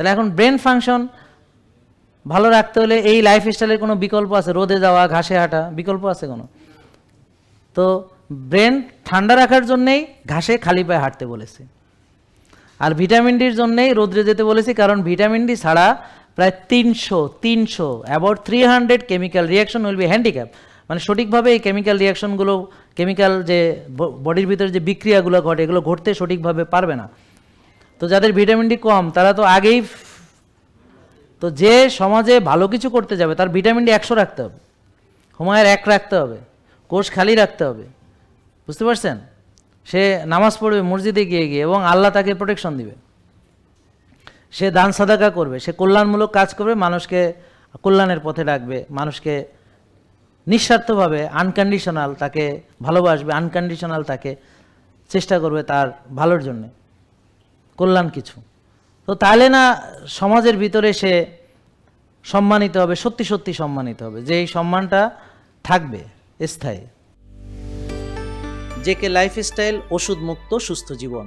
তাহলে এখন brain function ভালো রাখতে হলে এই লাইফস্টাইলের কোনো বিকল্প আছে? রোদে যাওয়া, ঘাসে হাঁটা, বিকল্প আছে কোনো? তো ব্রেন ঠান্ডা রাখার জন্যেই ঘাসে খালি পায়ে হাঁটতে বলেছে। আর ভিটামিন ডির জন্যেই রোদ্রে যেতে বলেছি, কারণ ভিটামিন ডি ছাড়া প্রায় তিনশো তিনশো about three hundred chemical reaction will be handicap মানে সঠিকভাবে এই কেমিক্যাল রিয়াকশনগুলো কেমিক্যাল যে বডির ভিতরে যে বিক্রিয়াগুলো ঘটে, এগুলো ঘটতে সঠিকভাবে পারবে না। তো যাদের ভিটামিন ডি কম, তারা তো আগেই তো যে সমাজে ভালো কিছু করতে যাবে, তার ভিটামিন ডি একশো রাখতে হবে। হুমায়ের এক রাখতে হবে, কোষ খালি রাখতে হবে। বুঝতে পারছেন? সে নামাজ পড়বে, মসজিদে গিয়ে গিয়ে, এবং আল্লাহ তাকে প্রোটেকশন দিবে। সে দান সাদাকা করবে, সে কল্যাণমূলক কাজ করবে, মানুষকে কল্যাণের পথে ডাকবে, মানুষকে নিঃস্বার্থভাবে আনকন্ডিশনাল তাকে ভালোবাসবে আনকন্ডিশনাল তাকে চেষ্টা করবে তার ভালোর জন্যে। কল্যাণ কিছু। তো তাহলে না সমাজের ভিতরে সে সম্মানিত হবে, সত্যি সত্যি সম্মানিত হবে, যে এই সম্মানটা থাকবে, স্থায়ী। জেকে লাইফস্টাইল ওষুধ মুক্ত সুস্থ জীবন।